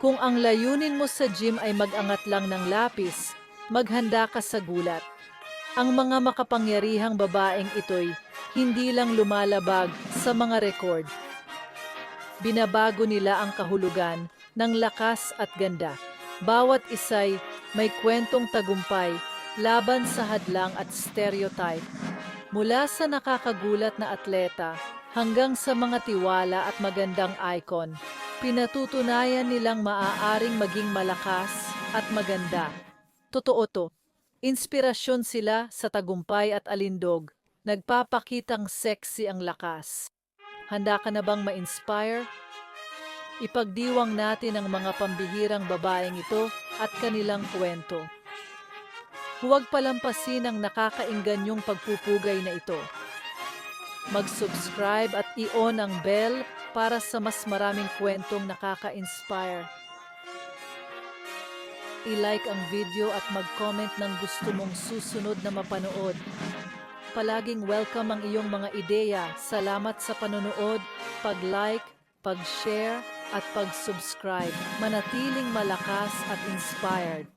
Kung ang layunin mo sa gym ay mag-angat lang ng lapis, maghanda ka sa gulat. Ang mga makapangyarihang babaeng ito'y hindi lang lumalabag sa mga rekord. Binabago nila ang kahulugan ng lakas at ganda. Bawat isa'y may kwentong tagumpay laban sa hadlang at stereotype. Mula sa nakakagulat na atleta hanggang sa mga tiwala at magandang icon, pinatutunayan nilang maaaring maging malakas at maganda. Totoo to. Inspirasyon sila sa tagumpay at alindog. Nagpapakitang sexy ang lakas. Handa ka na bang ma-inspire? Ipagdiwang natin ang mga pambihirang babaeng ito at kanilang kwento. Huwag palampasin ang nakakainganyong pagpupugay na ito. Mag-subscribe at i-on ang bell para sa mas maraming kwentong nakaka-inspire. I-like ang video at mag-comment ng gusto mong susunod na mapanood. Palaging welcome ang iyong mga ideya. Salamat sa panonood, pag-like, pag-share, at pag-subscribe. Manatiling malakas at inspired.